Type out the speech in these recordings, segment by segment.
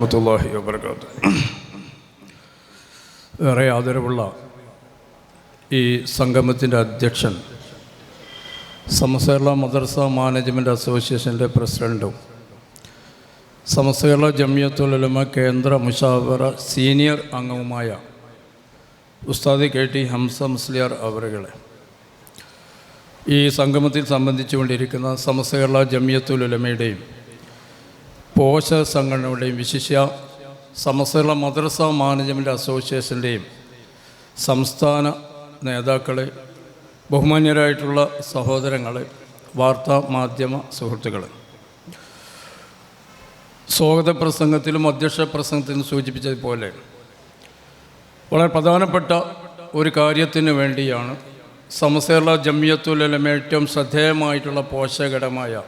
റഹ്മത്തുള്ളാഹി വബർക്കാത്തു ഏറെ ആദരവുള്ള ഈ സംഗമത്തിന്റെ അധ്യക്ഷൻ സമസ്ത മദർസ മാനേജ്മെന്റ് അസോസിയേഷന്റെ പ്രസിഡന്റും സമസ്ത കേരള ജമിയത്തുലമ കേന്ദ്ര മുഷാവറ സീനിയർ അംഗവുമായ ഉസ്താദി കെ ടി ഹംസ മുസ്ലിയാർ അവറുകളെ ഈ സംഗമത്തിൽ സംബന്ധിച്ചുകൊണ്ടിരിക്കുന്ന സമസ്ത കേരള ജമിയത്തുലമയുടെയും പോഷക സംഘടനയുടെയും വിശിഷ്യ സമസ്തല മദ്രസ മാനേജ്മെന്റ് അസോസിയേഷന്റെയും സംസ്ഥാന നേതാക്കളെ ബഹുമാന്യരായിട്ടുള്ള സഹോദരങ്ങളെ വാർത്താ മാധ്യമ സുഹൃത്തുക്കളെ. സ്വാഗത പ്രസംഗത്തിലും അധ്യക്ഷ പ്രസംഗത്തിലും സൂചിപ്പിച്ചതുപോലെ വളരെ പ്രധാനപ്പെട്ട ഒരു കാര്യത്തിന് വേണ്ടിയാണ് സമസ്തല ജമിയത്തുലമ ഏറ്റവും ശ്രദ്ധേയമായിട്ടുള്ള പോഷകഘടമായ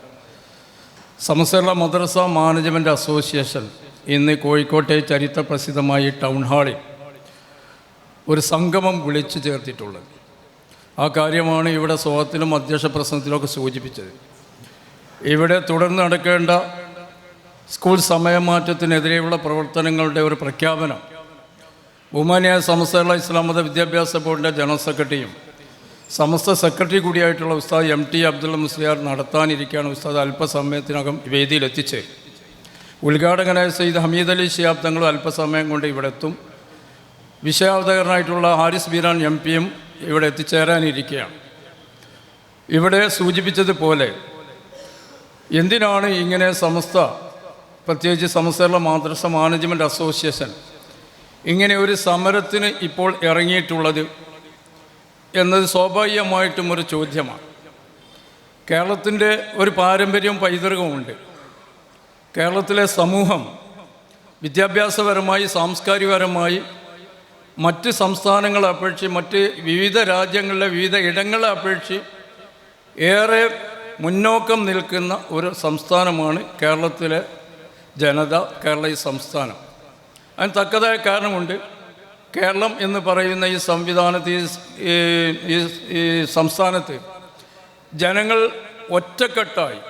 സമസ്തല മദ്രസ മാനേജ്മെന്റ് അസോസിയേഷൻ ഇന്ന് കോഴിക്കോട്ടെ ചരിത്ര പ്രസിദ്ധമായ ടൗൺ ഹാളിൽ ഒരു സംഗമം വിളിച്ചു ചേർത്തിട്ടുള്ളത്. ആ കാര്യമാണ് ഇവിടെ സ്വാഗത്തിലും അധ്യക്ഷ പ്രസംഗത്തിലൊക്കെ സൂചിപ്പിച്ചത്. ഇവിടെ തുടർന്ന് നടക്കേണ്ട സ്കൂൾ സമയമാറ്റത്തിനെതിരെയുള്ള പ്രവർത്തനങ്ങളുടെ ഒരു പ്രഖ്യാപനം. ബഹുമാനിയായ സമസ്തല ഇസ്ലാം മത വിദ്യാഭ്യാസ ബോർഡിന്റെ ജനറൽ സെക്രട്ടറിയും സമസ്ത സെക്രട്ടറി കൂടിയായിട്ടുള്ള ഉസ്താദ് എം ടി അബ്ദുൽ മുസ്ലിയാർ നടത്താനിരിക്കുകയാണ് ഉസ്താദ് അല്പസമയത്തിനകം വേദിയിൽ എത്തിച്ചേരും ഉദ്ഘാടകനായ സയ്യിദ് ഹമീദ് അലി ഷിയാബ് തങ്ങളും അല്പസമയം കൊണ്ട് ഇവിടെ എത്തും. വിഷയാവതകരനായിട്ടുള്ള ഹാരിസ് ബീരാൻ എം പിയും ഇവിടെ എത്തിച്ചേരാനിരിക്കുകയാണ്. ഇവിടെ സൂചിപ്പിച്ചതുപോലെ എന്തിനാണ് ഇങ്ങനെ സമസ്ത പ്രത്യേകിച്ച് സമസ്തയുള്ള മാദ്രസ മാനേജ്മെന്റ് അസോസിയേഷൻ ഇങ്ങനെ ഒരു സമരത്തിന് ഇപ്പോൾ ഇറങ്ങിയിട്ടുള്ളത്? എന്നത് സ്വാഭാവികമായിട്ടും ഒരു ചോദ്യമാണ്. കേരളത്തിന്റെ ഒരു പാരമ്പര്യവും പൈതൃകവുമുണ്ട്. കേരളത്തിലെ സമൂഹം വിദ്യാഭ്യാസപരമായി സാംസ്കാരികപരമായി മറ്റ് സംസ്ഥാനങ്ങളെ അപേക്ഷിച്ച് മറ്റ് വിവിധ രാജ്യങ്ങളിലെ വിവിധ ഇടങ്ങളെ അപേക്ഷിച്ച് ഏറെ മുന്നോക്കം നിൽക്കുന്ന ഒരു സംസ്ഥാനമാണ് കേരളത്തിലെ ജനത കേരള സംസ്ഥാനം. അതിന് തക്കതായ കാരണമുണ്ട്. കേരളം എന്ന് പറയുന്ന ഈ സംവിധാനത്ത് ഈ സംസ്ഥാനത്ത് ജനങ്ങൾ ഒറ്റക്കെട്ടായി.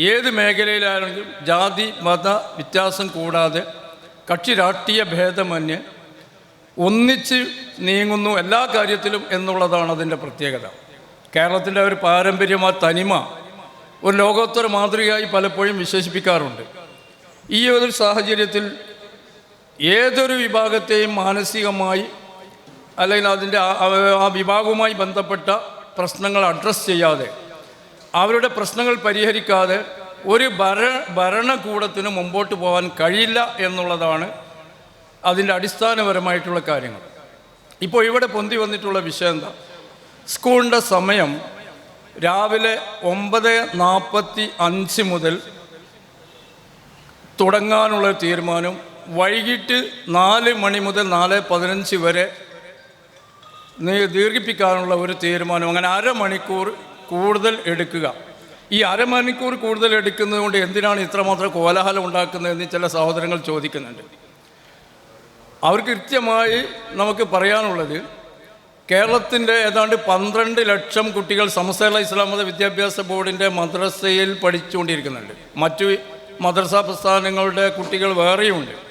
ഏത് മേഖലയിലാണെങ്കിലും ജാതി മത വ്യത്യാസം കൂടാതെ കക്ഷി രാഷ്ട്രീയ ഭേദമന്യേ ഒന്നിച്ച് നീങ്ങുന്നു എല്ലാ കാര്യത്തിലും എന്നുള്ളതാണ് അതിന്റെ പ്രത്യേകത. കേരളത്തിന്റെ ഒരു പാരമ്പര്യമായ തനിമ ഒരു ലോകോത്തര മാതൃകയായി പലപ്പോഴും വിശേഷിപ്പിക്കാറുണ്ട്. ഈ ഒരു സാഹചര്യത്തിൽ ഏതൊരു വിഭാഗത്തെയും മാനസികമായി അല്ലെങ്കിൽ അതിന്റെ ആ- വിഭാഗവുമായി ബന്ധപ്പെട്ട പ്രശ്നങ്ങൾ അഡ്രസ്സ് ചെയ്യാതെ അവരുടെ പ്രശ്നങ്ങൾ പരിഹരിക്കാതെ ഒരു ഭര ഭരണകൂടത്തിന് മുമ്പോട്ട് പോകാൻ കഴിയില്ല എന്നുള്ളതാണ് അതിന്റെ അടിസ്ഥാനപരമായിട്ടുള്ള കാര്യങ്ങൾ. ഇപ്പോൾ ഇവിടെ പൊന്തി വന്നിട്ടുള്ള വിഷയം എന്താ? സ്കൂളിന്റെ സമയം രാവിലെ ഒമ്പത് നാൽപ്പത്തി അഞ്ച് മുതൽ തുടങ്ങാനുള്ള തീരുമാനം വൈകിട്ട് നാല് മണി മുതൽ നാല് പതിനഞ്ച് വരെ ദീർഘിപ്പിക്കാനുള്ള ഒരു തീരുമാനം. അങ്ങനെ അരമണിക്കൂർ കൂടുതൽ എടുക്കുക. ഈ അരമണിക്കൂർ കൂടുതൽ എടുക്കുന്നത് കൊണ്ട് എന്തിനാണ് ഇത്രമാത്രം കോലാഹലം ഉണ്ടാക്കുന്നതെന്ന് ചില സഹോദരങ്ങൾ ചോദിക്കുന്നുണ്ട്. അവർ കൃത്യമായി നമുക്ക് പറയാനുള്ളത് കേരളത്തിന്റെ ഏതാണ്ട് പന്ത്രണ്ട് ലക്ഷം കുട്ടികൾ സമസ്തല ഇസ്ലാം മത വിദ്യാഭ്യാസ ബോർഡിന്റെ മദ്രസയിൽ പഠിച്ചുകൊണ്ടിരിക്കുന്നുണ്ട്. മറ്റു മദ്രസ പ്രസ്ഥാനങ്ങളുടെ കുട്ടികൾ വേറെയുമുണ്ട്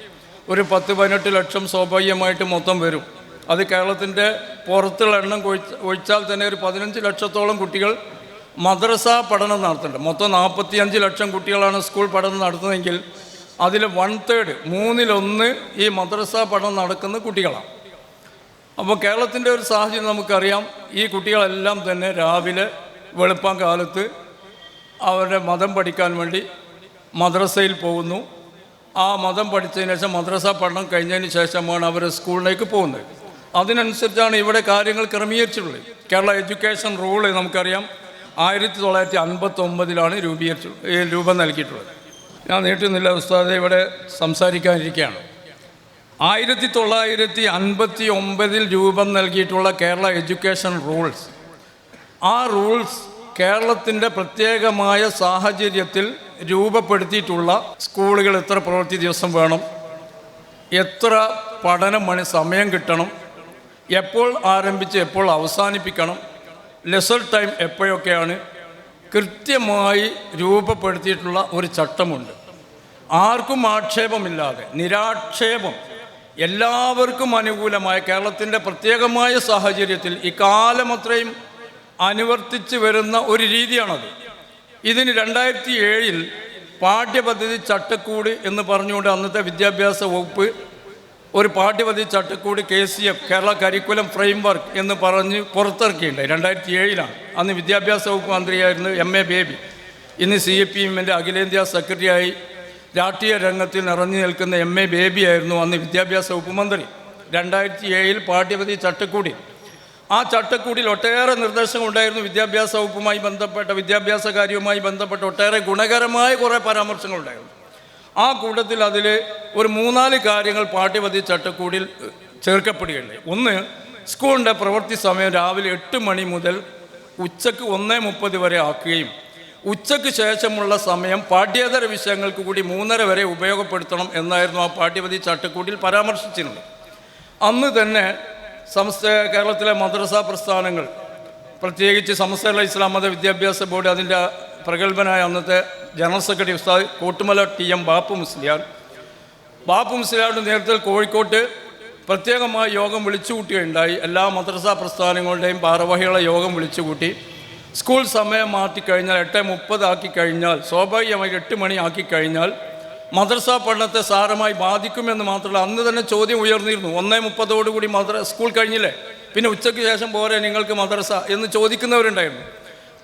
ഒരു പത്ത് പതിനെട്ട് ലക്ഷം സ്വാഭാവികമായിട്ട് മൊത്തം വരും. അത് കേരളത്തിന്റെ പുറത്തുള്ള എണ്ണം ഒഴിച്ചാൽ തന്നെ ഒരു പതിനഞ്ച് ലക്ഷത്തോളം കുട്ടികൾ മദ്രസ പഠനം നടത്തുന്നുണ്ട്. മൊത്തം നാൽപ്പത്തിയഞ്ച് ലക്ഷം കുട്ടികളാണ് സ്കൂൾ പഠനം നടത്തുന്നതെങ്കിൽ അതിൽ വൺ തേർഡ് മൂന്നിലൊന്ന് ഈ മദ്രസ പഠനം നടക്കുന്ന കുട്ടികളാണ്. അപ്പോൾ കേരളത്തിന്റെ ഒരു സാഹചര്യം നമുക്കറിയാം. ഈ കുട്ടികളെല്ലാം തന്നെ രാവിലെ വെളുപ്പം കാലത്ത് അവരുടെ മതം പഠിക്കാൻ വേണ്ടി മദ്രസയിൽ പോകുന്നു. ആ മതം പഠിച്ചതിന് ശേഷം മദ്രസ പഠനം കഴിഞ്ഞതിന് ശേഷമാണ് അവർ സ്കൂളിലേക്ക് പോകുന്നത്. അതിനനുസരിച്ചാണ് ഇവിടെ കാര്യങ്ങൾ ക്രമീകരിച്ചിട്ടുള്ളത്. കേരള എഡ്യൂക്കേഷൻ റൂൾ നമുക്കറിയാം ആയിരത്തി തൊള്ളായിരത്തി അൻപത്തി ഒമ്പതിലാണ് രൂപീകരിച്ചു രൂപം നൽകിയിട്ടുള്ളത്. ഞാൻ നീട്ടുന്നില്ല ഉസ്താദെ ഇവിടെ സംസാരിക്കാനിരിക്കുകയാണ്. ആയിരത്തി തൊള്ളായിരത്തി അൻപത്തി ഒമ്പതിൽ രൂപം നൽകിയിട്ടുള്ള കേരള എഡ്യൂക്കേഷൻ റൂൾസ്. ആ റൂൾസ് കേരളത്തിന്റെ പ്രത്യേകമായ സാഹചര്യത്തിൽ രൂപപ്പെടുത്തിയിട്ടുള്ള സ്കൂളുകൾ എത്ര പ്രവൃത്തി ദിവസം വേണം? എത്ര പഠന മണി സമയം കിട്ടണം? എപ്പോൾ ആരംഭിച്ച് എപ്പോൾ അവസാനിപ്പിക്കണം? ലെസർ ടൈം എപ്പോഴൊക്കെയാണ്? കൃത്യമായി രൂപപ്പെടുത്തിയിട്ടുള്ള ഒരു ചട്ടമുണ്ട്. ആർക്കും ആക്ഷേപമില്ലാതെ നിരാക്ഷേപം എല്ലാവർക്കും അനുകൂലമായ കേരളത്തിന്റെ പ്രത്യേകമായ സാഹചര്യത്തിൽ ഇക്കാലം അത്രയും അനുവർത്തിച്ച് വരുന്ന ഒരു രീതിയാണത്. ഇതിന് രണ്ടായിരത്തി ഏഴിൽ പാഠ്യപദ്ധതി ചട്ടക്കൂട് എന്ന് പറഞ്ഞുകൊണ്ട് അന്നത്തെ വിദ്യാഭ്യാസ വകുപ്പ് ഒരു പാഠ്യപദ്ധതി ചട്ടക്കൂട് K C F Kerala curriculum framework എന്ന് പറഞ്ഞ് പുറത്തിറക്കിയിട്ടുണ്ട്. രണ്ടായിരത്തി ഏഴിലാണ് അന്ന് വിദ്യാഭ്യാസ വകുപ്പ് മന്ത്രിയായിരുന്നു എം എ ബേബി. ഇന്ന് സി എ പി എമ്മിന്റെ അഖിലേന്ത്യാ സെക്രട്ടറിയായി രാഷ്ട്രീയ രംഗത്തിൽ നിറഞ്ഞു നിൽക്കുന്ന എം എ ബേബി ആയിരുന്നു അന്ന് വിദ്യാഭ്യാസ വകുപ്പ് മന്ത്രി. രണ്ടായിരത്തി ഏഴിൽ പാഠ്യപദ്ധതി ചട്ടക്കൂടി ആ ചട്ടക്കൂടിൽ ഒട്ടേറെ നിർദ്ദേശങ്ങൾ ഉണ്ടായിരുന്നു. വിദ്യാഭ്യാസ വകുപ്പുമായി ബന്ധപ്പെട്ട വിദ്യാഭ്യാസ കാര്യവുമായി ബന്ധപ്പെട്ട ഒട്ടേറെ ഗുണകരമായ കുറേ പരാമർശങ്ങളുണ്ടായിരുന്നു ആ കൂട്ടത്തിൽ അതിൽ ഒരു മൂന്നാൽ കാര്യങ്ങൾ പാഠ്യപദ്ധതി ചട്ടക്കൂടിൽ ചേർക്കപ്പെടുകയുണ്ടായി. ഒന്ന് സ്കൂളിന്റെ പ്രവൃത്തി സമയം രാവിലെ എട്ട് മണി മുതൽ ഉച്ചയ്ക്ക് ഒന്നേ മുപ്പത് വരെ ആക്കുകയും ഉച്ചയ്ക്ക് ശേഷമുള്ള സമയം പാഠ്യേതര വിഷയങ്ങൾക്ക് കൂടി മൂന്നര വരെ ഉപയോഗപ്പെടുത്തണം എന്നായിരുന്നു ആ പാഠ്യപതി ചട്ടക്കൂടിൽ പരാമർശിച്ചിരുന്നത്. അന്ന് തന്നെ സംസ്ഥ കേരളത്തിലെ മദ്രസ പ്രസ്ഥാനങ്ങൾ പ്രത്യേകിച്ച് സമസ്തല ഇസ്ലാം മത വിദ്യാഭ്യാസ ബോർഡ് അതിന്റെ പ്രഗത്ഭനായ അന്നത്തെ ജനറൽ സെക്രട്ടറി ഉസ്താദ് കോട്ടുമല ടി എം ബാപ്പു മുസ്ലിയാർ. ബാപ്പു മുസ്ലിയാരുടെ നേതൃത്വത്തിൽ കോഴിക്കോട്ട് പ്രത്യേകമായി യോഗം വിളിച്ചു കൂട്ടുകയുണ്ടായി എല്ലാ മദ്രസ പ്രസ്ഥാനങ്ങളുടെയും ഭാരവാഹികളെ യോഗം വിളിച്ചുകൂട്ടി. സ്കൂൾ സമയം മാറ്റിക്കഴിഞ്ഞാൽ എട്ട് മുപ്പതാക്കി കഴിഞ്ഞാൽ സ്വാഭാവികമായി എട്ട് മണി ആക്കി കഴിഞ്ഞാൽ മദ്രസ പഠനത്തെ സാരമായി ബാധിക്കുമെന്ന് മാത്രമല്ല അന്ന് തന്നെ ചോദ്യം ഉയർന്നിരുന്നു. ഒന്നേ മുപ്പതോടുകൂടി മദ്ര സ്കൂൾ കഴിഞ്ഞില്ലേ? പിന്നെ ഉച്ചയ്ക്ക് ശേഷം പോരെ നിങ്ങൾക്ക് മദ്രസ എന്ന് ചോദിക്കുന്നവരുണ്ടായിരുന്നു.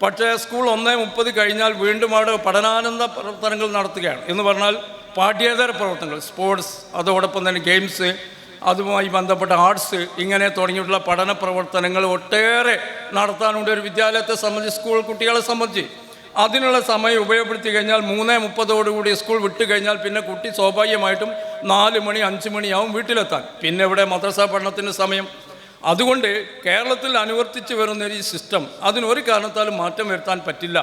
പക്ഷേ സ്കൂൾ ഒന്നേ മുപ്പത് കഴിഞ്ഞാൽ വീണ്ടും അവിടെ പഠനാനന്ദ പ്രവർത്തനങ്ങൾ നടത്തുകയാണ്. എന്ന് പറഞ്ഞാൽ പാഠ്യേതര പ്രവർത്തനങ്ങൾ സ്പോർട്സ് അതോടൊപ്പം തന്നെ ഗെയിംസ് അതുമായി ബന്ധപ്പെട്ട ആർട്സ് ഇങ്ങനെ തുടങ്ങിയിട്ടുള്ള പഠന പ്രവർത്തനങ്ങൾ ഒട്ടേറെ നടത്താനുണ്ട്. ഒരു വിദ്യാലയത്തെ സംബന്ധിച്ച് സ്കൂൾ കുട്ടികളെ സംബന്ധിച്ച്. അതിനുള്ള സമയം ഉപയോഗപ്പെടുത്തി കഴിഞ്ഞാൽ മൂന്നേ മുപ്പതോടുകൂടി സ്കൂൾ വിട്ട് കഴിഞ്ഞാൽ പിന്നെ കുട്ടി സ്വാഭാവികമായിട്ടും നാല് മണി അഞ്ച് മണിയാവും വീട്ടിലെത്താൻ. പിന്നെ ഇവിടെ മദ്രസ പഠനത്തിന്റെ സമയം. അതുകൊണ്ട് കേരളത്തിൽ അനുവർത്തിച്ച് വരുന്ന ഈ സിസ്റ്റം അതിനൊരു കാരണത്താലും മാറ്റം വരുത്താൻ പറ്റില്ല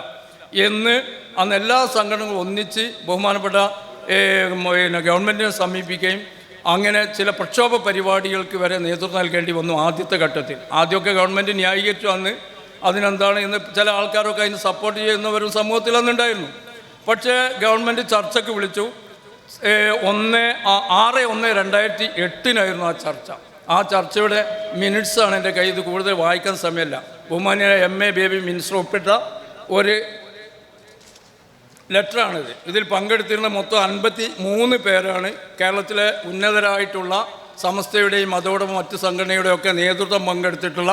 എന്ന് അന്ന് എല്ലാ സംഘടനകളും ഒന്നിച്ച് ബഹുമാനപ്പെട്ട പിന്നെ ഗവൺമെന്റിനെ സമീപിക്കുകയും അങ്ങനെ ചില പ്രക്ഷോഭ പരിപാടികൾക്ക് വരെ നേതൃത്വം നൽകേണ്ടി വന്നു ആദ്യത്തെ ഘട്ടത്തിൽ. ആദ്യമൊക്കെ ഗവൺമെന്റ് ന്യായീകരിച്ചു അന്ന് അതിനെന്താണ് ഇന്ന് ചില ആൾക്കാരൊക്കെ അതിന് സപ്പോർട്ട് ചെയ്യുന്നവരും സമൂഹത്തിൽ അന്നുണ്ടായിരുന്നു. പക്ഷേ ഗവൺമെന്റ് ചർച്ചയ്ക്ക് വിളിച്ചു. ഒന്ന് ആറ് ഒന്ന് രണ്ടായിരത്തി എട്ടിനായിരുന്നു ആ ചർച്ച. ആ ചർച്ചയുടെ മിനിറ്റ്സ് ആണ് എന്റെ കയ്യിൽ ഇത് കൂടുതൽ വായിക്കാൻ സമയമില്ല. ബഹുമാനിയ എം എ ബേബി മിനിസ്റ്റർ ഒപ്പിട്ട ഒരു ലെറ്ററാണിത് ഇതിൽ പങ്കെടുത്തിരുന്ന മൊത്തം അൻപത്തി മൂന്ന് പേരാണ് കേരളത്തിലെ ഉന്നതരായിട്ടുള്ള സമസ്തയുടെയും അതോടൊപ്പം മറ്റ് സംഘടനയുടെയും ഒക്കെ നേതൃത്വം പങ്കെടുത്തിട്ടുള്ള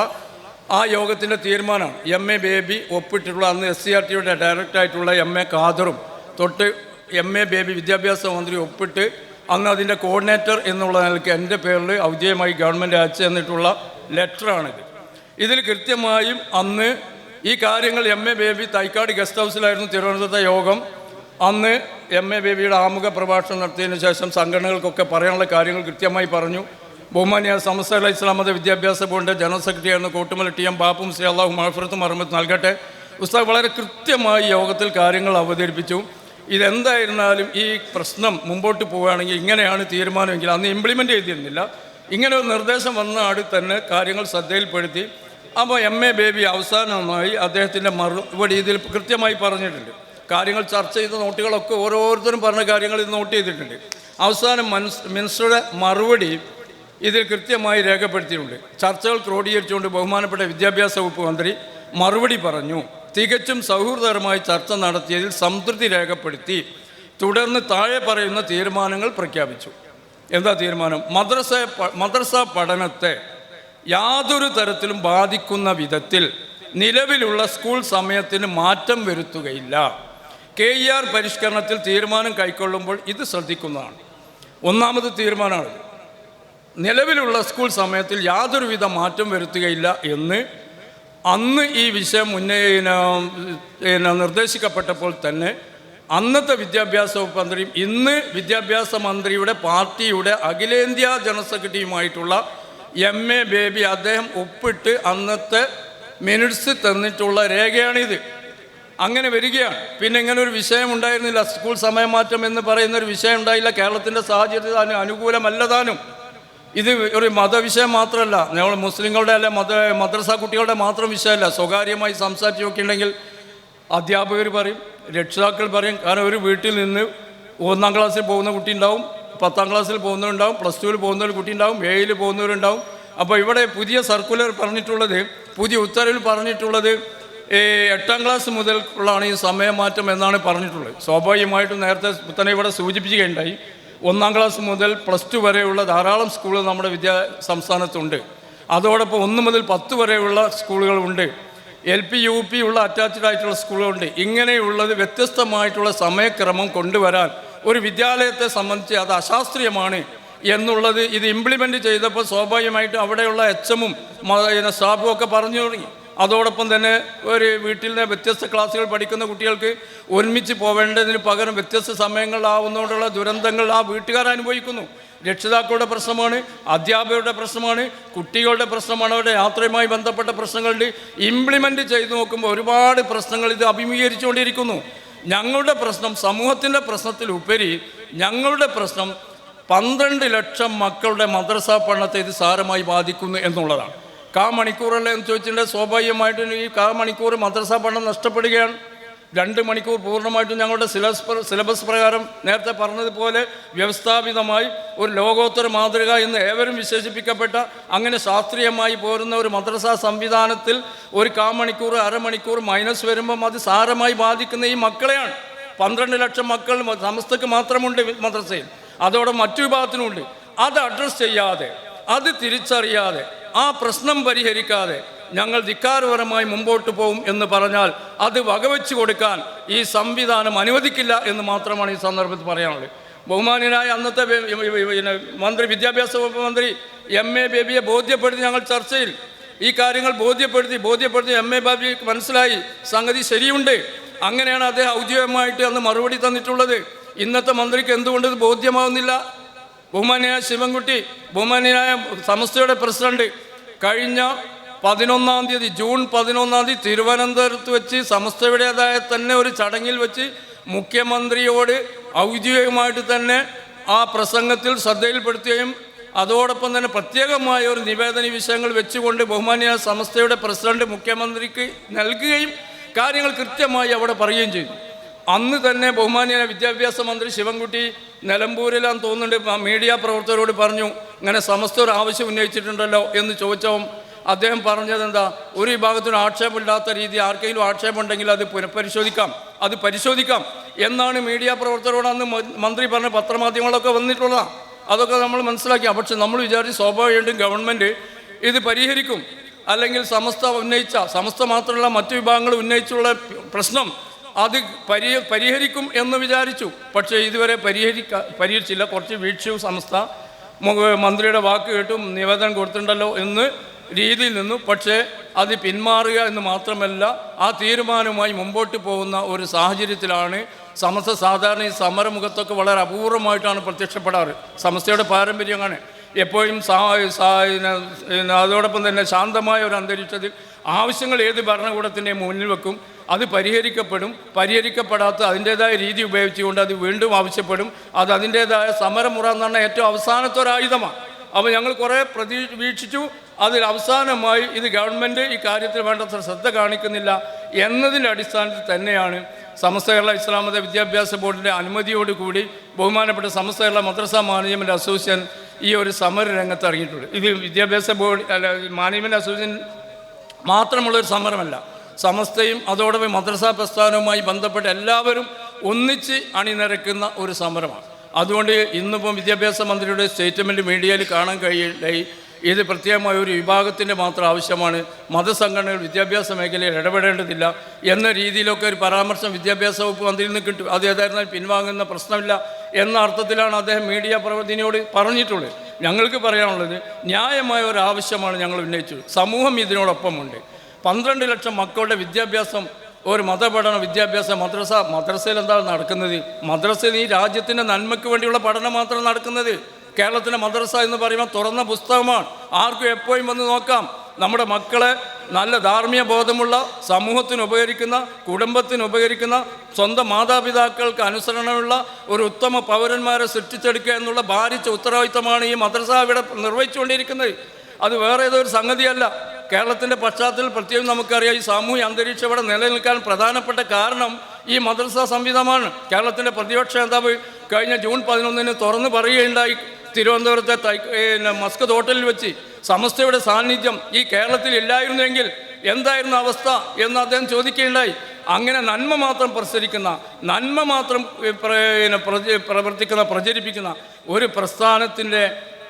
ആ യോഗത്തിന്റെ തീരുമാനമാണ് എം എ ബേബി ഒപ്പിട്ടിട്ടുള്ള അന്ന് എസ് സി ആർ ടിയുടെ ഡയറക്ടറായിട്ടുള്ള എം എ ഖാദറും തൊട്ട് എം എ ബേബി വിദ്യാഭ്യാസ മന്ത്രി ഒപ്പിട്ട് അന്ന് അതിന്റെ കോർഡിനേറ്റർ എന്നുള്ള നിലയ്ക്ക് എന്റെ പേരിൽ ഔദ്യോഗികമായി ഗവൺമെന്റ് അയച്ചു തന്നിട്ടുള്ള ലെറ്ററാണിത് ഇതിൽ കൃത്യമായും അന്ന് ഈ കാര്യങ്ങൾ M A Baby Thycaud guest ഹൗസിലായിരുന്നു തിരുവനന്തപുരത്തെ യോഗം. അന്ന് എം എ ബേബിയുടെ ആമുഖ പ്രഭാഷണം നടത്തിയതിനു ശേഷം സംഘടനകൾക്കൊക്കെ പറയാനുള്ള കാര്യങ്ങൾ കൃത്യമായി പറഞ്ഞു. ബഹുമാനിയ സമസ്ത ഇസ്ലാം മത വിദ്യാഭ്യാസ ബോർഡിന്റെ ജനറൽ സെക്രട്ടറി ആയിരുന്ന കോട്ടുമല ടി എം ബാപ്പും സി അള്ളാഹു മഹഫറത്തും അറമത്ത് നൽകട്ടെ. ഉസ്താദ് വളരെ കൃത്യമായി യോഗത്തിൽ കാര്യങ്ങൾ അവതരിപ്പിച്ചു. ഇതെന്തായിരുന്നാലും ഈ പ്രശ്നം മുമ്പോട്ട് പോവുകയാണെങ്കിൽ ഇങ്ങനെയാണ് തീരുമാനമെങ്കിൽ അന്ന് ഇംപ്ലിമെന്റ് ചെയ്തിരുന്നില്ല. ഇങ്ങനെ ഒരു നിർദ്ദേശം വന്ന ആടി തന്നെ കാര്യങ്ങൾ ശ്രദ്ധയിൽപ്പെടുത്തി. അപ്പോൾ എം എ ബേബി അവസാനമായി അദ്ദേഹത്തിന്റെ മറുപടി ഇതിൽ കൃത്യമായി പറഞ്ഞിട്ടുണ്ട്. കാര്യങ്ങൾ ചർച്ച ചെയ്ത നോട്ടുകളൊക്കെ ഓരോരുത്തരും പറഞ്ഞ കാര്യങ്ങൾ ഇത് നോട്ട് ചെയ്തിട്ടുണ്ട്. അവസാനം മനസ് മിനിസ്റ്ററുടെ മറുപടി ഇതിൽ കൃത്യമായി രേഖപ്പെടുത്തിയിട്ടുണ്ട്. ചർച്ചകൾ ക്രോഡീകരിച്ചുകൊണ്ട് ബഹുമാനപ്പെട്ട വിദ്യാഭ്യാസ വകുപ്പ് മന്ത്രി മറുപടി പറഞ്ഞു. തികച്ചും സൗഹൃദപരമായി ചർച്ച നടത്തിയതിൽ സംതൃപ്തി രേഖപ്പെടുത്തി. തുടർന്ന് താഴെ പറയുന്ന തീരുമാനങ്ങൾ പ്രഖ്യാപിച്ചു. എന്താ തീരുമാനം? മദ്രസ മദ്രസ പഠനത്തെ യാതൊരു തരത്തിലും ബാധിക്കുന്ന വിധത്തിൽ നിലവിലുള്ള സ്കൂൾ സമയത്തിന് മാറ്റം വരുത്തുകയില്ല. കെ ഇ ആർ പരിഷ്കരണത്തിൽ തീരുമാനം കൈക്കൊള്ളുമ്പോൾ ഇത് ശ്രദ്ധിക്കുന്നതാണ്. ഒന്നാമത് തീരുമാനമാണ് നിലവിലുള്ള സ്കൂൾ സമയത്തിൽ യാതൊരുവിധ മാറ്റം വരുത്തുകയില്ല എന്ന് അന്ന് ഈ വിഷയം മുന്നേ നിർദ്ദേശിക്കപ്പെട്ടപ്പോൾ തന്നെ അന്നത്തെ വിദ്യാഭ്യാസ വകുപ്പ് മന്ത്രിയും ഇന്ന് വിദ്യാഭ്യാസ മന്ത്രിയുടെ പാർട്ടിയുടെ അഖിലേന്ത്യാ ജനറൽ സെക്രട്ടറിയുമായിട്ടുള്ള എം എ ബേബി അദ്ദേഹം ഒപ്പിട്ട് അന്നത്തെ മിനിറ്റ്സ് തന്നിട്ടുള്ള രേഖയാണിത്. അങ്ങനെ വരികയാണ്. പിന്നെ ഇങ്ങനെ ഒരു വിഷയം ഉണ്ടായിരുന്നില്ല. സ്കൂൾ സമയമാറ്റം എന്ന് പറയുന്ന ഒരു വിഷയം ഉണ്ടായില്ല. കേരളത്തിന്റെ സാഹചര്യത്തിൽ അനുകൂലമല്ലതാനും ഇത് ഒരു മതവിഷയം മാത്രമല്ല. ഞങ്ങൾ മുസ്ലിങ്ങളുടെ അല്ലെ മത മദ്രസ കുട്ടികളുടെ മാത്രം വിഷയമല്ല. സ്വകാര്യമായി സംസാരിച്ച് നോക്കിയിട്ടുണ്ടെങ്കിൽ അധ്യാപകർ പറയും രക്ഷിതാക്കൾ പറയും. കാരണം ഒരു വീട്ടിൽ നിന്ന് ഒന്നാം ക്ലാസ്സിൽ പോകുന്ന കുട്ടി ഉണ്ടാവും പത്താം ക്ലാസ്സിൽ പോകുന്നവരുണ്ടാവും പ്ലസ് ടുവിൽ പോകുന്ന ഒരു കുട്ടി ഉണ്ടാവും ഏഴിൽ പോകുന്നവരുണ്ടാവും. അപ്പോൾ ഇവിടെ പുതിയ സർക്കുലർ പറഞ്ഞിട്ടുള്ളത് പുതിയ ഉത്തരവിൽ പറഞ്ഞിട്ടുള്ളത് എട്ടാം ക്ലാസ് മുതൽക്കുള്ളാണ് ഈ സമയമാറ്റം എന്നാണ് പറഞ്ഞിട്ടുള്ളത്. സ്വാഭാവികമായിട്ടും നേരത്തെ തന്നെ ഇവിടെ സൂചിപ്പിക്കുകയുണ്ടായി. ഒന്നാം ക്ലാസ് മുതൽ പ്ലസ് ടു വരെയുള്ള ധാരാളം സ്കൂളുകൾ നമ്മുടെ വിദ്യാ സംസ്ഥാനത്തുണ്ട്. അതോടൊപ്പം ഒന്ന് മുതൽ പത്ത് വരെയുള്ള സ്കൂളുകളുണ്ട് എൽ പി യു പി ഉള്ള അറ്റാച്ച്ഡ് ആയിട്ടുള്ള സ്കൂളുകളുണ്ട് ഇങ്ങനെയുള്ളത് വ്യത്യസ്തമായിട്ടുള്ള സമയക്രമം കൊണ്ടുവരാൻ ഒരു വിദ്യാലയത്തെ സംബന്ധിച്ച് അത് അശാസ്ത്രീയമാണ് എന്നുള്ളത് ഇത് ഇംപ്ലിമെന്റ് ചെയ്തപ്പോൾ സ്വാഭാവികമായിട്ടും അവിടെയുള്ള എച്ച് എമ്മും സ്റ്റാഫും ഒക്കെ പറഞ്ഞു തുടങ്ങി. അതോടൊപ്പം തന്നെ ഒരു വീട്ടിൽ നിന്ന് വ്യത്യസ്ത ക്ലാസ്സുകൾ പഠിക്കുന്ന കുട്ടികൾക്ക് ഒരുമിച്ച് പോവേണ്ടതിന് പകരം വ്യത്യസ്ത സമയങ്ങളിലാവുന്നതുകൊണ്ടുള്ള ദുരന്തങ്ങൾ ആ വീട്ടുകാർ അനുഭവിക്കുന്നു. രക്ഷിതാക്കളുടെ പ്രശ്നമാണ് അധ്യാപകരുടെ പ്രശ്നമാണ് കുട്ടികളുടെ പ്രശ്നമാണ് അവരുടെ യാത്രയുമായി ബന്ധപ്പെട്ട പ്രശ്നങ്ങളുണ്ട്. ഇംപ്ലിമെന്റ് ചെയ്തു നോക്കുമ്പോൾ ഒരുപാട് പ്രശ്നങ്ങൾ ഇത് അഭിമുഖീകരിച്ചുകൊണ്ടിരിക്കുന്നു. ഞങ്ങളുടെ പ്രശ്നം സമൂഹത്തിന്റെ പ്രശ്നത്തിലുപരി ഞങ്ങളുടെ പ്രശ്നം പന്ത്രണ്ട് ലക്ഷം മക്കളുടെ മദ്രസാ പഠനത്തെ ഇത് സാരമായി ബാധിക്കുന്നു എന്നുള്ളതാണ്. കാ മണിക്കൂറല്ലേ എന്ന് ചോദിച്ചിട്ടുണ്ടെങ്കിൽ സ്വാഭാവികമായിട്ടും ഈ കാ മണിക്കൂർ മദ്രസ പഠനം നഷ്ടപ്പെടുകയാണ്. രണ്ട് മണിക്കൂർ പൂർണമായിട്ടും ഞങ്ങളുടെ സിലബസ് സിലബസ് പ്രകാരം നേരത്തെ പറഞ്ഞതുപോലെ വ്യവസ്ഥാപിതമായി ഒരു ലോകോത്തര മാതൃക എന്ന് ഏവരും വിശേഷിപ്പിക്കപ്പെട്ട അങ്ങനെ ശാസ്ത്രീയമായി പോരുന്ന ഒരു മദ്രസ സംവിധാനത്തിൽ ഒരു കാ മണിക്കൂർ അരമണിക്കൂർ മൈനസ് വരുമ്പം അത് സാരമായി ബാധിക്കുന്ന ഈ മക്കളെയാണ്. പന്ത്രണ്ട് ലക്ഷം മക്കൾ സമസ്തക്ക് മാത്രമുണ്ട് മദ്രസയിൽ. അതോടെ മറ്റു വിഭാഗത്തിനുമുണ്ട്. അത് അഡ്രസ്സ് ചെയ്യാതെ അത് തിരിച്ചറിയാതെ ആ പ്രശ്നം പരിഹരിക്കാതെ ഞങ്ങൾ ധിക്കാരപരമായി മുമ്പോട്ട് പോകും എന്ന് പറഞ്ഞാൽ അത് വകവെച്ച് കൊടുക്കാൻ ഈ സംവിധാനം അനുവദിക്കില്ല എന്ന് മാത്രമാണ് ഈ സന്ദർഭത്തിൽ പറയാനുള്ളത്. ബഹുമാനീയനായ അന്നത്തെ മന്ത്രി വിദ്യാഭ്യാസ വകുപ്പ് മന്ത്രി എം എ ബേബിയെ ബോധ്യപ്പെടുത്തി ഞങ്ങൾ ചർച്ചയിൽ ഈ കാര്യങ്ങൾ ബോധ്യപ്പെടുത്തി ബോധ്യപ്പെടുത്തി എം എ ബാബി മനസ്സിലായി സംഗതി ശരിയുണ്ട്. അങ്ങനെയാണ് അദ്ദേഹം ഔദ്യോഗികമായിട്ട് അന്ന് മറുപടി തന്നിട്ടുള്ളത്. ഇന്നത്തെ മന്ത്രിക്ക് എന്തുകൊണ്ട് ഇത് ബോധ്യമാവുന്നില്ല? ബഹുമാന്യനായ ശിവൻകുട്ടി ബഹുമാനിയായ സമസ്തയുടെ പ്രസിഡന്റ് കഴിഞ്ഞ പതിനൊന്നാം തീയതി ജൂൺ പതിനൊന്നാം തീയതി തിരുവനന്തപുരത്ത് വെച്ച് സമസ്തയുടേതായ തന്നെ ഒരു ചടങ്ങിൽ വെച്ച് മുഖ്യമന്ത്രിയോട് ഔദ്യോഗികമായിട്ട് തന്നെ ആ പ്രസംഗത്തിൽ ശ്രദ്ധയിൽപ്പെടുത്തുകയും അതോടൊപ്പം തന്നെ പ്രത്യേകമായ ഒരു നിവേദന വിഷയങ്ങൾ വെച്ചുകൊണ്ട് ബഹുമാനിയായ സമസ്തയുടെ പ്രസിഡന്റ് മുഖ്യമന്ത്രിക്ക് നൽകുകയും കാര്യങ്ങൾ കൃത്യമായി അവിടെ പറയുകയും ചെയ്തു. അന്ന് തന്നെ ബഹുമാനിയായ വിദ്യാഭ്യാസ മന്ത്രി ശിവൻകുട്ടി നിലമ്പൂരിലാന്ന് തോന്നുന്നുണ്ട്. മീഡിയ പ്രവർത്തകരോട് പറഞ്ഞു ഇങ്ങനെ സമസ്ത ഒരു ആവശ്യം ഉന്നയിച്ചിട്ടുണ്ടല്ലോ എന്ന് ചോദിച്ചവും അദ്ദേഹം പറഞ്ഞത് എന്താ ഒരു വിഭാഗത്തിനും ആക്ഷേപമില്ലാത്ത രീതി ആർക്കെങ്കിലും ആക്ഷേപമുണ്ടെങ്കിൽ അത് പുനഃപരിശോധിക്കാം അത് പരിശോധിക്കാം എന്നാണ് മീഡിയ പ്രവർത്തകരോട് അന്ന് മന്ത്രി പറഞ്ഞ പത്രമാധ്യമങ്ങളൊക്കെ വന്നിട്ടുള്ളതാണ് അതൊക്കെ നമ്മൾ മനസ്സിലാക്കി. പക്ഷെ നമ്മൾ വിചാരിച്ച് സ്വാഭാവികമായിട്ടും ഗവൺമെന്റ് ഇത് പരിഹരിക്കും. അല്ലെങ്കിൽ സമസ്ത ഉന്നയിച്ച സമസ്ത മാത്രമല്ല മറ്റു വിഭാഗങ്ങൾ ഉന്നയിച്ചുള്ള പ്രശ്നം അത് പരി പരിഹരിക്കും എന്ന് വിചാരിച്ചു. പക്ഷേ ഇതുവരെ പരിഹരിക്ക പരിഹരിച്ചില്ല. കുറച്ച് വീക്ഷവും സംസ്ഥ മന്ത്രിയുടെ വാക്ക് കേട്ടും നിവേദനം കൊടുത്തിട്ടുണ്ടല്ലോ എന്ന് രീതിയിൽ നിന്നു. പക്ഷേ അത് പിന്മാറുക എന്ന് മാത്രമല്ല ആ തീരുമാനവുമായി മുമ്പോട്ട് പോകുന്ന ഒരു സാഹചര്യത്തിലാണ് സമസ്ത സാധാരണ ഈ സമരമുഖത്തൊക്കെ വളരെ അപൂർവമായിട്ടാണ് പ്രത്യക്ഷപ്പെടാറ്. സമസ്തയുടെ പാരമ്പര്യമാണ്. എപ്പോഴും അതോടൊപ്പം തന്നെ ശാന്തമായ ഒരു അന്തരീക്ഷത്തിൽ ആവശ്യങ്ങൾ ഏത് ഭരണകൂടത്തിന്റെയും മുന്നിൽ വെക്കും അത് പരിഹരിക്കപ്പെടും. പരിഹരിക്കപ്പെടാത്ത അതിന്റേതായ രീതി ഉപയോഗിച്ചുകൊണ്ട് അത് വീണ്ടും ആവശ്യപ്പെടും. അത് അതിന്റേതായ സമരമുറ എന്ന് പറഞ്ഞാൽ ഏറ്റവും അവസാനത്തെ ഒരു ആയുധമാണ്. അപ്പോൾ ഞങ്ങൾ കുറേ പ്രതീക്ഷിച്ചു. അതിൽ അവസാനമായി ഇത് ഗവൺമെന്റ് ഈ കാര്യത്തിൽ വേണ്ടത്ര ശ്രദ്ധ കാണിക്കുന്നില്ല എന്നതിന്റെ അടിസ്ഥാനത്തിൽ തന്നെയാണ് സമസ്ത കേരള ഇസ്ലാം മത വിദ്യാഭ്യാസ ബോർഡിന്റെ അനുമതിയോടുകൂടി ബഹുമാനപ്പെട്ട സമസ്ത കേരള മദ്രസ മാനേജ്മെന്റ് അസോസിയേഷൻ ഈ ഒരു സമര രംഗത്ത് ഇറങ്ങിയിട്ടുണ്ട്. ഇത് വിദ്യാഭ്യാസ ബോർഡ് അല്ല മാനേജ്മെന്റ് അസോസിയേഷൻ മാത്രമുള്ളൊരു സമരമല്ല. സമസ്തയും അതോടൊപ്പം മദ്രസ പ്രസ്ഥാനവുമായി ബന്ധപ്പെട്ട എല്ലാവരും ഒന്നിച്ച് അണിനിരക്കുന്ന ഒരു സമരമാണ്. അതുകൊണ്ട് ഇന്നിപ്പം വിദ്യാഭ്യാസ മന്ത്രിയുടെ സ്റ്റേറ്റ്മെന്റ് മീഡിയയിൽ കാണാൻ കഴിയില്ലായി ഇത് പ്രത്യേകമായ ഒരു വിഭാഗത്തിന്റെ മാത്രം ആവശ്യമാണ്. മതസംഘടനകൾ വിദ്യാഭ്യാസ മേഖലയിൽ ഇടപെടേണ്ടതില്ല എന്ന രീതിയിലൊക്കെ ഒരു പരാമർശം വിദ്യാഭ്യാസ വകുപ്പ് മന്ത്രിയിൽ നിന്ന് കിട്ടും. അത് ഏതായിരുന്നാലും പിൻവാങ്ങുന്ന പ്രശ്നമില്ല എന്ന അർത്ഥത്തിലാണ് അദ്ദേഹം മീഡിയ പ്രവർത്തനയോട് പറഞ്ഞിട്ടുള്ളത്. ഞങ്ങൾക്ക് പറയാനുള്ളത് ന്യായമായ ഒരു ആവശ്യമാണ് ഞങ്ങൾ ഉന്നയിച്ചത്. സമൂഹം ഇതിനോടൊപ്പമുണ്ട്. പന്ത്രണ്ട് ലക്ഷം മക്കളുടെ വിദ്യാഭ്യാസം ഒരു മതപഠന വിദ്യാഭ്യാസ മദ്രസ മദ്രസയിൽ എന്താണ് നടക്കുന്നത്? മദ്രസയിൽ ഈ രാജ്യത്തിന്റെ നന്മയ്ക്ക് വേണ്ടിയുള്ള പഠനം മാത്രം നടക്കുന്നത്. കേരളത്തിലെ മദ്രസ എന്ന് പറയുമ്പോൾ തുറന്ന പുസ്തകമാണ്. ആർക്കും എപ്പോഴും വന്ന് നോക്കാം. നമ്മുടെ മക്കളെ നല്ല ധാർമ്മിക ബോധമുള്ള സമൂഹത്തിന് ഉപകരിക്കുന്ന കുടുംബത്തിന് ഉപകരിക്കുന്ന സ്വന്തം മാതാപിതാക്കൾക്ക് അനുസരണമുള്ള ഒരു ഉത്തമ പൗരന്മാരെ സൃഷ്ടിച്ചെടുക്കുക എന്നുള്ള ഭാരിച്ച ഉത്തരവാദിത്തമാണ് ഈ മദ്രസ ഇവിടെ നിർവഹിച്ചുകൊണ്ടിരിക്കുന്നത്. അത് വേറെ ഏതോ ഒരു സംഗതിയല്ല. കേരളത്തിന്റെ പശ്ചാത്തലത്തിൽ പ്രത്യേകം നമുക്കറിയാം ഈ സാമൂഹ്യ അന്തരീക്ഷം ഇവിടെ നിലനിൽക്കാൻ പ്രധാനപ്പെട്ട കാരണം ഈ മദ്രസ സംവിധാനമാണ്. കേരളത്തിന്റെ പ്രതിപക്ഷ നേതാവ് കഴിഞ്ഞ ജൂൺ പതിനൊന്നിന് തുറന്ന് പറയുകയുണ്ടായി. തിരുവനന്തപുരത്തെ പിന്നെ മസ്ക് ഹോട്ടലിൽ വെച്ച് സമസ്തയുടെ സാന്നിധ്യം ഈ കേരളത്തിൽ ഇല്ലായിരുന്നെങ്കിൽ എന്തായിരുന്നു അവസ്ഥ എന്ന് അദ്ദേഹം ചോദിക്കുകയുണ്ടായി. അങ്ങനെ നന്മ മാത്രം പ്രസരിക്കുന്ന നന്മ മാത്രം പ്രവർത്തിക്കുന്ന പ്രചരിപ്പിക്കുന്ന ഒരു പ്രസ്ഥാനത്തിന്റെ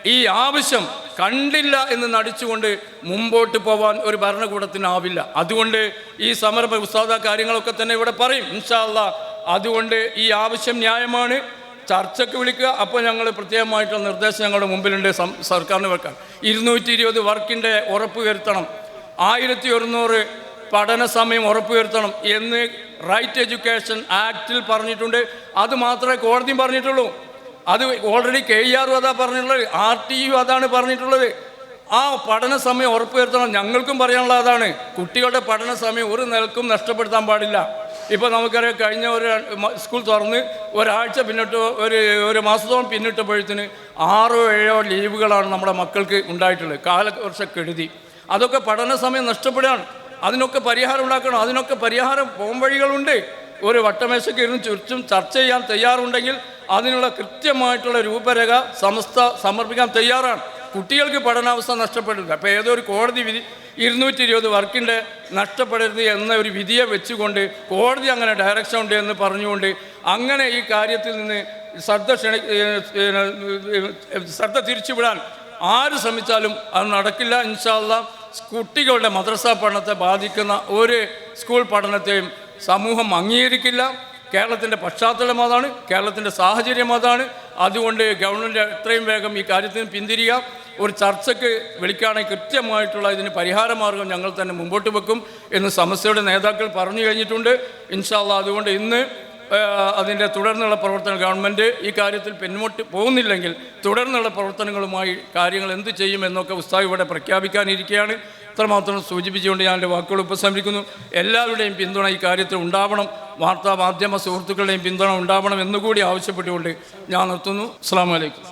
ഈ ആവശ്യം കണ്ടില്ല എന്ന് നടിച്ചുകൊണ്ട് മുമ്പോട്ട് പോവാൻ ഒരു ഭരണകൂടത്തിനാവില്ല അതുകൊണ്ട് ഈ സമർപ്പ ഉസ്താദ കാര്യങ്ങളൊക്കെ തന്നെ ഇവിടെ പറയും ഇൻഷാല്ല അതുകൊണ്ട് ഈ ആവശ്യം ന്യായമാണ്. ചർച്ചയ്ക്ക് വിളിക്കുക. അപ്പോൾ ഞങ്ങൾ പ്രത്യേകമായിട്ടുള്ള നിർദ്ദേശം ഞങ്ങളുടെ മുമ്പിലുണ്ട്. സർക്കാരിന് വെക്കാൻ ഇരുന്നൂറ്റി ഇരുപത് വർക്കിന്റെ ഉറപ്പ് വരുത്തണം. ആയിരത്തി ഒരുന്നൂറ് പഠന സമയം ഉറപ്പ് ഉറപ്പുവരുത്തണം എന്ന് റൈറ്റ് എഡ്യൂക്കേഷൻ ആക്റ്റിൽ പറഞ്ഞിട്ടുണ്ട്. അത് മാത്രമേ കോടതിയും പറഞ്ഞിട്ടുള്ളൂ. അത് ഓൾറെഡി കെ ആറും അതാ പറഞ്ഞിട്ടുള്ളത് ആർ ടി യു അതാണ് പറഞ്ഞിട്ടുള്ളത്. ആ പഠന സമയം ഉറപ്പുവരുത്തണം. ഞങ്ങൾക്കും പറയാനുള്ള അതാണ്. കുട്ടികളുടെ പഠന സമയം ഒരു നിലക്കും നഷ്ടപ്പെടുത്താൻ പാടില്ല. ഇപ്പോൾ നമുക്കറിയാം കഴിഞ്ഞ ഒരു സ്കൂൾ തുറന്ന് ഒരാഴ്ച പിന്നിട്ട് ഒരു ഒരു മാസത്തോളം പിന്നിട്ടപ്പോഴത്തിന് ആറോ ഏഴോ ലീവുകളാണ് നമ്മുടെ മക്കൾക്ക് ഉണ്ടായിട്ടുള്ളത്. കാലവർഷക്കെടുതി. അതൊക്കെ പഠന സമയം നഷ്ടപ്പെടുകയാണ്. അതിനൊക്കെ പരിഹാരം ഉണ്ടാക്കണം. അതിനൊക്കെ പരിഹാരം പോംവഴികളുണ്ട്. ഒരു വട്ടമേശയ്ക്ക് ഇരുന്ന് ചുറ്റും ചർച്ച ചെയ്യാൻ തയ്യാറുണ്ടെങ്കിൽ അതിനുള്ള കൃത്യമായിട്ടുള്ള രൂപരേഖ സമസ്ത സമർപ്പിക്കാൻ തയ്യാറാണ്. കുട്ടികൾക്ക് പഠനാവസ്ഥ നഷ്ടപ്പെടരുത്. അപ്പോൾ ഏതോ ഒരു കോടതി വിധി ഇരുന്നൂറ്റി ഇരുപത് വർക്കിന്റെ നഷ്ടപ്പെടരുത് എന്ന ഒരു വിധിയെ വെച്ചുകൊണ്ട് കോടതി അങ്ങനെ ഡയറക്ഷൻ ഉണ്ട് എന്ന് പറഞ്ഞുകൊണ്ട് അങ്ങനെ ഈ കാര്യത്തിൽ നിന്ന് ശ്രദ്ധ ക്ഷണി ശ്രദ്ധ തിരിച്ചുവിടാൻ ആര് ശ്രമിച്ചാലും അത് നടക്കില്ല. ഇൻഷാല്ല കുട്ടികളുടെ മദ്രസ പഠനത്തെ ബാധിക്കുന്ന ഒരു സ്കൂൾ പഠനത്തെയും സമൂഹം അംഗീകരിക്കില്ല. കേരളത്തിന്റെ പശ്ചാത്തലം അതാണ് കേരളത്തിന്റെ സാഹചര്യം അതാണ്. അതുകൊണ്ട് ഗവൺമെന്റ് എത്രയും വേഗം ഈ കാര്യത്തിന് പിന്തിരിയുക ഒരു ചർച്ചയ്ക്ക് വിളിക്കുകയാണെങ്കിൽ കൃത്യമായിട്ടുള്ള ഇതിന് പരിഹാരമാർഗം ഞങ്ങൾ തന്നെ മുമ്പോട്ട് വെക്കും എന്ന് സമസ്യയുടെ നേതാക്കൾ പറഞ്ഞു കഴിഞ്ഞിട്ടുണ്ട്. ഇൻഷാല്ല അതുകൊണ്ട് ഇന്ന് അതിന്റെ തുടർന്നുള്ള പ്രവർത്തനം ഗവൺമെന്റ് ഈ കാര്യത്തിൽ പിന്നോട്ട് പോകുന്നില്ലെങ്കിൽ തുടർന്നുള്ള പ്രവർത്തനങ്ങളുമായി കാര്യങ്ങൾ എന്ത് ചെയ്യുമെന്നൊക്കെ ഉസ്താവ് ഇവിടെ പ്രഖ്യാപിക്കാനിരിക്കുകയാണ്. ഇത്രമാത്രം സൂചിപ്പിച്ചുകൊണ്ട് ഞാൻ എന്റെ വാക്കുകൾ ഉപസംഹരിക്കുന്നു. എല്ലാവരുടെയും പിന്തുണ ഈ കാര്യത്തിൽ ഉണ്ടാവണം. വാർത്താ മാധ്യമ സുഹൃത്തുക്കളുടെയും പിന്തുണ ഉണ്ടാവണം എന്നുകൂടി ആവശ്യപ്പെട്ടുകൊണ്ട് ഞാൻ നിർത്തുന്നു. അസ്സാം വലൈക്കും